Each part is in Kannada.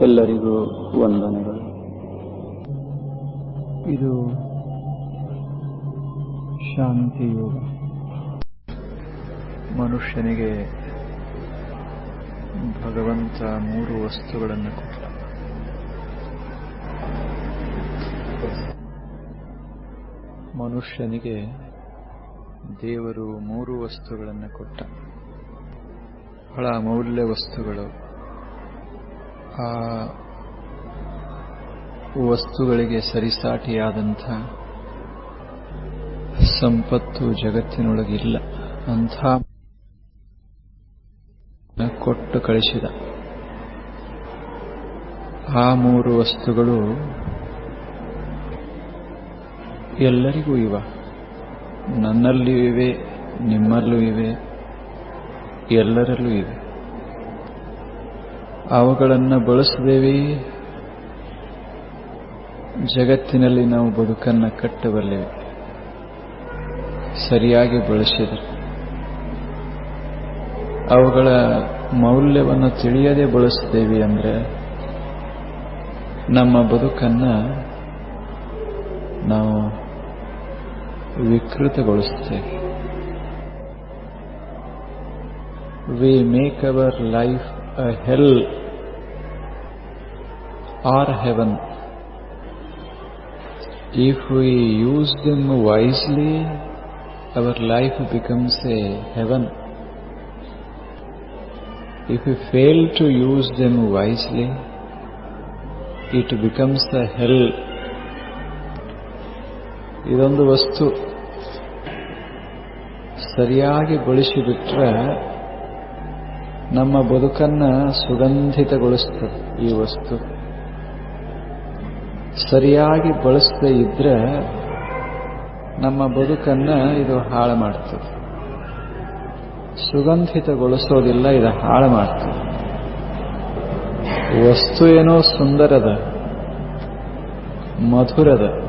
ಎಲ್ಲರಿಗೂ ವಂದನೆಗಳು. ಇದು ಶಾಂತಿ ಯೋಗ. ಮನುಷ್ಯನಿಗೆ ಭಗವಂತ ಮೂರು ವಸ್ತುಗಳನ್ನು ಕೊಟ್ಟ. ಮನುಷ್ಯನಿಗೆ ದೇವರು ಮೂರು ವಸ್ತುಗಳನ್ನು ಕೊಟ್ಟ. ಬಹಳ ಅಮೂಲ್ಯ ವಸ್ತುಗಳು. ಆ ವಸ್ತುಗಳಿಗೆ ಸರಿಸಾಟಿಯಾದಂಥ ಸಂಪತ್ತು ಜಗತ್ತಿನೊಳಗಿಲ್ಲ. ಅಂಥ ಕೊಟ್ಟು ಕಳಿಸಿದ. ಆ ಮೂರು ವಸ್ತುಗಳು ಎಲ್ಲರಿಗೂ ಇವ. ನನ್ನಲ್ಲಿಯೂ ಇವೆ ನಿಮ್ಮಲ್ಲೂ ಇವೆ, ಎಲ್ಲರಲ್ಲೂ ಇವೆ. ಅವುಗಳನ್ನು ಬಳಸದೇವಿ ಜಗತ್ತಿನಲ್ಲಿ ನಾವು ಬದುಕನ್ನು ಕಟ್ಟಬಲ್ಲೆವೆ. ಸರಿಯಾಗಿ ಬಳಸಿದರೆ. ಅವುಗಳ ಮೌಲ್ಯವನ್ನು ತಿಳಿಯದೆ ಬಳಸ್ತೇವೆ ಅಂದರೆ ನಮ್ಮ ಬದುಕನ್ನು ನಾವು ವಿಕೃತಗೊಳಿಸುತ್ತೇವೆ. We make our life Uh hell or heaven if we use them wisely our life becomes a heaven. If we fail to use them wisely, it becomes a hell. ಇದೊಂದು ವಸ್ತು ಸರಿಯಾಗಿ ಬಳಸಿಬಿಟ್ರೆ ನಮ್ಮ ಬದುಕನ್ನ ಸುಗಂಧಿತಗೊಳಿಸ್ತದೆ ಈ ವಸ್ತು. ಸರಿಯಾಗಿ ಬಳಸದೇ ಇದ್ರೆ ನಮ್ಮ ಬದುಕನ್ನ ಇದು ಹಾಳು ಮಾಡ್ತದೆ. ಸುಗಂಧಿತಗೊಳಿಸೋದಿಲ್ಲ, ಇದು ಹಾಳು ಮಾಡ್ತದೆ. ವಸ್ತು ಏನೋ ಸುಂದರದ, ಮಧುರದ,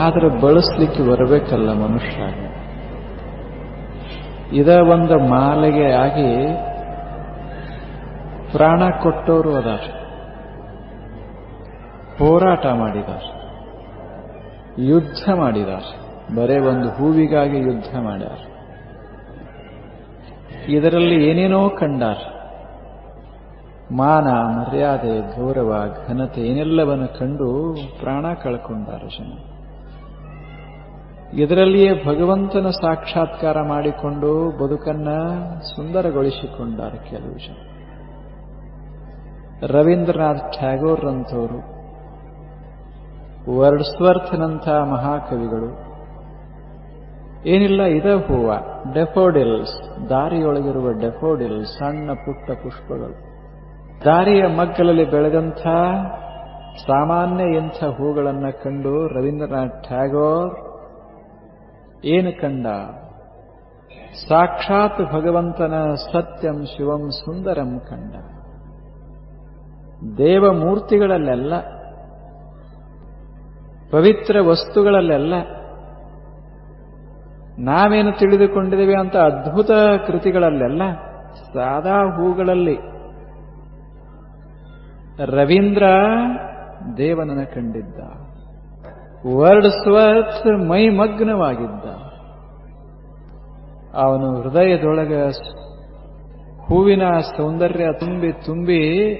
ಆದರೆ ಬಳಸಲಿಕ್ಕೆ ಬರಬೇಕಲ್ಲ ಮನುಷ್ಯ ಇದ ಒಂದು ಮಾಲೆಗೆ ಆಗಿ ಪ್ರಾಣ ಕೊಟ್ಟವರು ಅದಾರ. ಹೋರಾಟ ಮಾಡಿದಾರ. ಯುದ್ಧ ಮಾಡಿದಾರ. ಬರೇ ಒಂದು ಹೂವಿಗಾಗಿ ಯುದ್ಧ ಮಾಡ್ಯಾರ. ಇದರಲ್ಲಿ ಏನೇನೋ ಕಂಡಾರ. ಮಾನ, ಮರ್ಯಾದೆ, ಗೌರವ, ಘನತೆ, ಏನೆಲ್ಲವನ್ನು ಕಂಡು ಪ್ರಾಣ ಕಳ್ಕೊಂಡಾರ ಜನ. ಇದರಲ್ಲಿಯೇ ಭಗವಂತನ ಸಾಕ್ಷಾತ್ಕಾರ ಮಾಡಿಕೊಂಡು ಬದುಕನ್ನ ಸುಂದರಗೊಳಿಸಿಕೊಂಡಾರ ಕೆಲವು ಜನ. ರವೀಂದ್ರನಾಥ್ ಟ್ಯಾಗೋರ್ ಅಂತವರು ವರ್ಡ್ಸ್ವರ್ಥನಂಥ ಮಹಾಕವಿಗಳು, ಏನಿಲ್ಲ, ಇದ ಹೂವ, ಡೆಫೋಡಿಲ್ಸ್, ದಾರಿಯೊಳಗಿರುವ ಡೆಫೋಡಿಲ್ಸ್ ಸಣ್ಣ ಪುಟ್ಟ ಪುಷ್ಪಗಳು. ದಾರಿಯ ಮಗ್ಗಲಲ್ಲಿ ಬೆಳೆದಂಥ ಸಾಮಾನ್ಯ ಇಂಥ ಹೂಗಳನ್ನು ಕಂಡು ರವೀಂದ್ರನಾಥ್ ಟ್ಯಾಗೋರ್ ಏನು ಕಂಡ? ಸಾಕ್ಷಾತ್ ಭಗವಂತನ ಸತ್ಯಂ ಶಿವಂ ಸುಂದರಂ ಕಂಡ. ದೇವಮೂರ್ತಿಗಳಲ್ಲೆಲ್ಲ, ಪವಿತ್ರ ವಸ್ತುಗಳಲ್ಲೆಲ್ಲ ನಾವೇನು ತಿಳಿದುಕೊಂಡಿದ್ದೇವೆ ಅಂತ ಅದ್ಭುತ ಕೃತಿಗಳಲ್ಲೆಲ್ಲ, ಸಾದಾ ಹೂಗಳಲ್ಲಿ ರವೀಂದ್ರ ದೇವನನ್ನು ಕಂಡಿದ್ದ. ವರ್ಡ್ ಸ್ವರ್ತ್ ಮೈಮಗ್ನವಾಗಿದ್ದ. ಅವನು ಹೃದಯದೊಳಗ ಹೂವಿನ ಸೌಂದರ್ಯ ತುಂಬಿ ತುಂಬಿ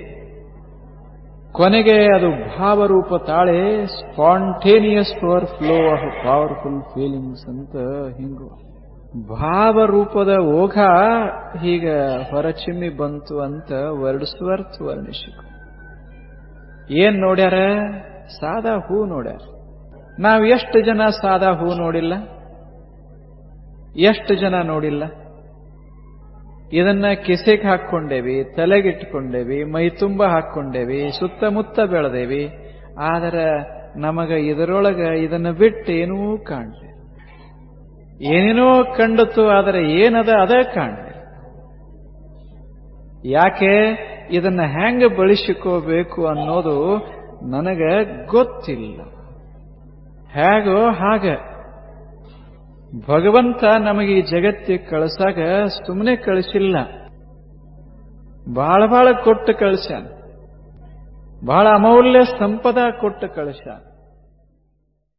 ಕೊನೆಗೆ ಅದು ಭಾವರೂಪ ತಾಳೆ, spontaneous power flow of powerful feelings ಅಂತ ಹಿಂಗು. ಭಾವರೂಪದ ಓಘ ಹೀಗ ಹೊರಚಿಮ್ಮಿ ಬಂತು ಅಂತ ವರ್ಡ್ಸ್ವರ್ತ್ ವರ್ಣಿಸಿಕ ಏನ್ ನೋಡ್ಯಾರ? ಸಾದಾ ಹೂ ನೋಡ್ಯಾರ. ನಾವು ಎಷ್ಟು ಜನ ಸಾದಾ ಹೂ ನೋಡಿಲ್ಲ? ಎಷ್ಟು ಜನ ನೋಡಿಲ್ಲ? ಇದನ್ನ ಕೆಸೆಗೆ ಹಾಕ್ಕೊಂಡೇವಿ, ತಲೆಗಿಟ್ಕೊಂಡೇವಿ, ಮೈ ತುಂಬ ಹಾಕ್ಕೊಂಡೇವಿ, ಸುತ್ತಮುತ್ತ ಬೆಳೆದೇವಿ. ಆದರೆ ನಮಗ ಇದರೊಳಗ ಇದನ್ನ ಬಿಟ್ಟು ಏನೂ ಕಾಣಲಿ. ಏನೇನೋ ಕಂಡತು ಆದರೆ ಏನದ ಅದ ಕಾಣಲಿ. ಯಾಕೆ ಇದನ್ನ ಹೆಂಗ ಬಳಸಿಕೋಬೇಕು ಅನ್ನೋದು ನನಗೆ ಗೊತ್ತಿಲ್ಲ. ಹೇಗೋ ಹಾಗ. ಭಗವಂತ ನಮಗೆ ಈ ಜಗತ್ತಿಗೆ ಕಳಿಸಾಗ ಸುಮ್ಮನೆ ಕಳಿಸಿಲ್ಲ. ಬಹಳ ಬಹಳ ಕೊಟ್ಟು ಕಳಿಸ್ಯಾನ. ಬಹಳ ಅಮೌಲ್ಯ ಸಂಪದ ಕೊಟ್ಟು ಕಳಶ